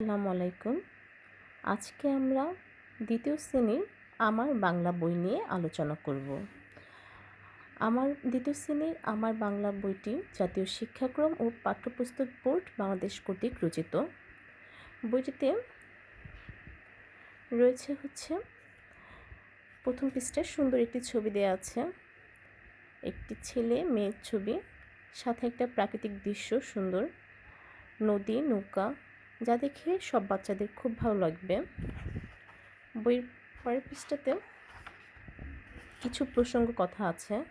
আসসালামু আলাইকুম। আজকে আমরা দ্বিতীয় শ্রেণির আমার বাংলা বই নিয়ে আলোচনা করব। আমার দ্বিতীয় শ্রেণির আমার বাংলা বইটি জাতীয় শিক্ষাক্রম ও পাঠ্যপুস্তক বোর্ড বাংলাদেশ কর্তৃক রচিত। বইটিতে রয়েছে হচ্ছে, প্রথম পৃষ্ঠায় সুন্দর একটি ছবি দেওয়া আছে। একটি ছেলে মেয়ের ছবি, সাথে একটা প্রাকৃতিক দৃশ্য সুন্দর, নদী, নৌকা যা দেখে সব বাচ্চাদের খুব ভালো লাগবে। বইয়ের পরের পৃষ্ঠাতে কিছু প্রসঙ্গ কথা আছে।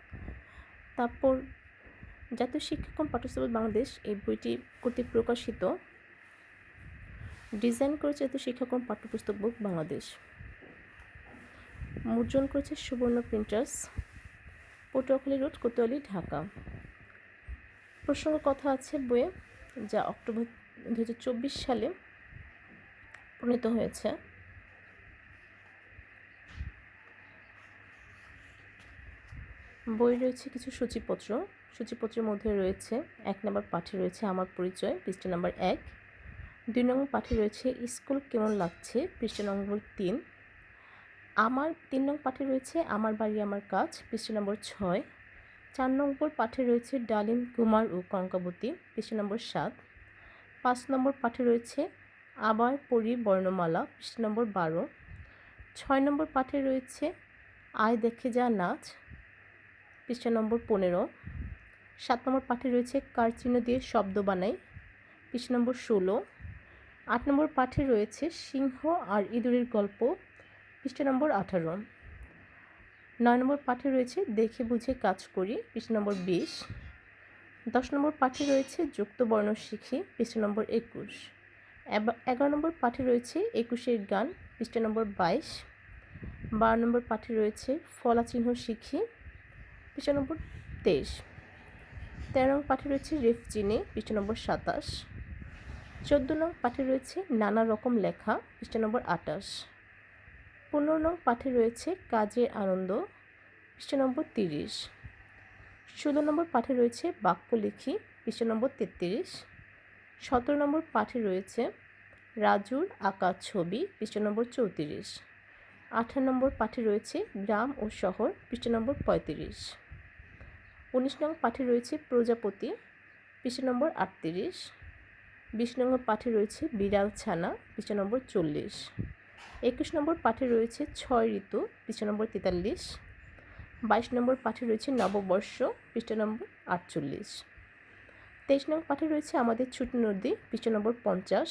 তারপর, জাতীয় শিক্ষাক্রম পাঠ্যপুস্তক বাংলাদেশ এই বইটি কর্তৃক প্রকাশিত। ডিজাইন করেছে জাতীয় শিক্ষাক্রম পাঠ্যপুস্তক বুক বাংলাদেশ। মুদ্রণ করেছে সুবর্ণ প্রিন্টার্স, পটুয়াখালী রোড, কোতোয়ালি, ঢাকা। প্রসঙ্গ কথা আছে বইয়ে, যা অক্টোবর দু হাজার চব্বিশ সালে প্রণীত হয়েছে। বই রয়েছে কিছু সূচিপত্র। সূচিপত্রের মধ্যে রয়েছে, এক নম্বর পাঠে রয়েছে আমার পরিচয়, পৃষ্ঠা নম্বর এক। দুই নম্বর পাঠে রয়েছে, স্কুল কেমন লাগছে? পৃষ্ঠা নম্বর তিন। আমার তিন নম্বর পাঠে রয়েছে, আমার বাড়ি, আমার কাজ। পৃষ্ঠা নম্বর ছয়। চার নম্বর পাঠে রয়েছে, ডালিম কুমার ও কঙ্কাবতী। পৃষ্ঠা নম্বর সাত। পাঁচ নম্বর পাঠে রয়েছে, আবার পড়ি বর্ণমালা, পৃষ্ঠা নম্বর বারো। ছয় নম্বর পাঠে রয়েছে, আয় দেখে যা নাচ, পৃষ্ঠা নম্বর পনেরো। সাত নম্বর পাঠে রয়েছে, কার চিহ্ন দিয়ে শব্দ বানাই, পৃষ্ঠা নম্বর ষোলো। আট নম্বর পাঠে রয়েছে, সিংহ আর ইঁদুরের গল্প, পৃষ্ঠা নম্বর আঠারো। নয় নম্বর পাঠে রয়েছে, দেখে বুঝে কাজ করি, পৃষ্ঠা নম্বর বিশ। দশ নম্বর পাঠে রয়েছে যুক্ত বর্ণ শিখি, পৃষ্ঠা নম্বর একুশ। এগারো নম্বর পাঠে রয়েছে একুশের গান, পৃষ্ঠা নম্বর বাইশ। বারো নম্বর পাঠে রয়েছে ফলা চিহ্ন শিখি, পৃষ্ঠা নম্বর তেইশ। তেরো নম্বর পাঠে রয়েছে রেফ চিনে পৃষ্ঠা নম্বর সাতাশ। চোদ্দ নং পাঠে রয়েছে নানা রকম লেখা, পৃষ্ঠা নম্বর আটাশ। পনেরো নং পাঠে রয়েছে কাজের আনন্দ, পৃষ্ঠা নম্বর তিরিশ। ষোলো নম্বর পাঠে রয়েছে বাক্য লিখি, পৃষ্ঠা নম্বর তেত্রিশ। সতেরো নম্বর পাঠে রয়েছে রাজুর আঁকা ছবি, পৃষ্ঠা নম্বর চৌত্রিশ। আঠারো নম্বর পাঠে রয়েছে গ্রাম ও শহর, পৃষ্ঠা নম্বর পঁয়ত্রিশ। উনিশ নম্বর পাঠে রয়েছে প্রজাপতি, পৃষ্ঠা নম্বর আটত্রিশ। বিশ নম্বর পাঠে রয়েছে বিড়াল ছানা, পৃষ্ঠা নম্বর চল্লিশ। একুশ নম্বর পাঠে রয়েছে ছয় ঋতু, পৃষ্ঠা নম্বর তেতাল্লিশ। বাইশ নম্বর পাঠে রয়েছে নববর্ষ, পৃষ্ঠা নম্বর আটচল্লিশ। তেইশ নম্বর পাঠে রয়েছে আমাদের ছুটি নদী, পৃষ্ঠা নম্বর পঞ্চাশ।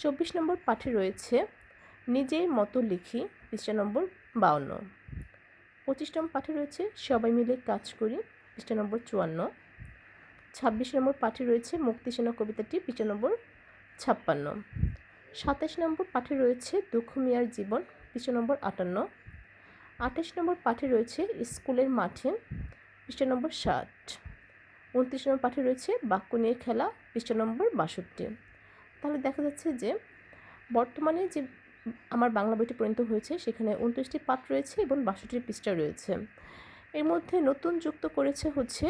চব্বিশ নম্বর পাঠে রয়েছে নিজের মতো লিখি, পৃষ্ঠা নম্বর বাউন্ন। পঁচিশ নম্বর পাঠে রয়েছে সবাই মিলে কাজ করি, পৃষ্ঠা নম্বর চুয়ান্ন। ছাব্বিশ নম্বর পাঠে রয়েছে মুক্তিসেনা কবিতাটি, পৃষ্ঠা নম্বর ছাপ্পান্ন। সাতাশ নম্বর পাঠে রয়েছে দুঃখ মিয়ার জীবন, পৃষ্ঠা নম্বর আটান্ন। আঠাশ নম্বর পাঠে রয়েছে স্কুলের মাঠে, পৃষ্ঠা নম্বর ষাট। উনত্রিশ নম্বর পাঠে রয়েছে বাক্য নিয়ে খেলা, পৃষ্ঠা নম্বর বাষট্টি। তাহলে দেখা যাচ্ছে যে বর্তমানে যে আমার বাংলা বইটি পরিণত হয়েছে, সেখানে উনত্রিশটি পাঠ রয়েছে এবং বাষট্টি পৃষ্ঠা রয়েছে। এর মধ্যে নতুন যুক্ত করেছে হচ্ছে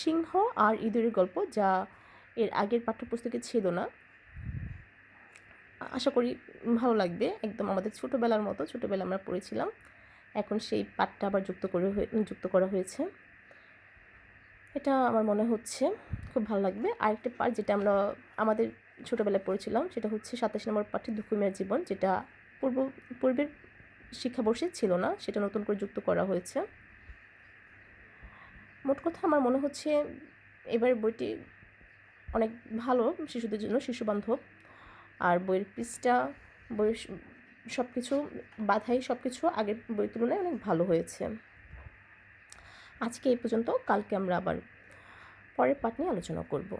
সিংহ আর ইঁদুরের গল্প, যা এর আগের পাঠ্যপুস্তকে ছিল না। আশা করি ভালো লাগবে, একদম আমাদের ছোটোবেলার মতো ছোটোবেলা আমরা পড়েছিলাম। এখন সেই পাঠটা আবার যুক্ত করে যুক্ত করা হয়েছে। এটা আমার মনে হচ্ছে খুব ভালো লাগবে। আরেকটা পার্ট যেটা আমরা আমাদের ছোটোবেলায় পড়েছিলাম, সেটা হচ্ছে সাতাশ নম্বর পাঠে দুঃখমের জীবন, যেটা পূর্ব, পূর্বের শিক্ষাবর্ষে ছিল না, সেটা নতুন করে যুক্ত করা হয়েছে। মোট কথা আমার মনে হচ্ছে এবার বইটি অনেক ভালো শিশুদের জন্য, শিশুবান্ধব। আর বইয়ের পৃষ্ঠা, বইয়ের সব কিছু বাধাই সব কিছু আগের বই তুলনায় অনেক ভালো হয়েছে। আজকে এই পর্যন্ত, কালকে আমরা আবার পরের পাঠ নিয়ে আলোচনা করব।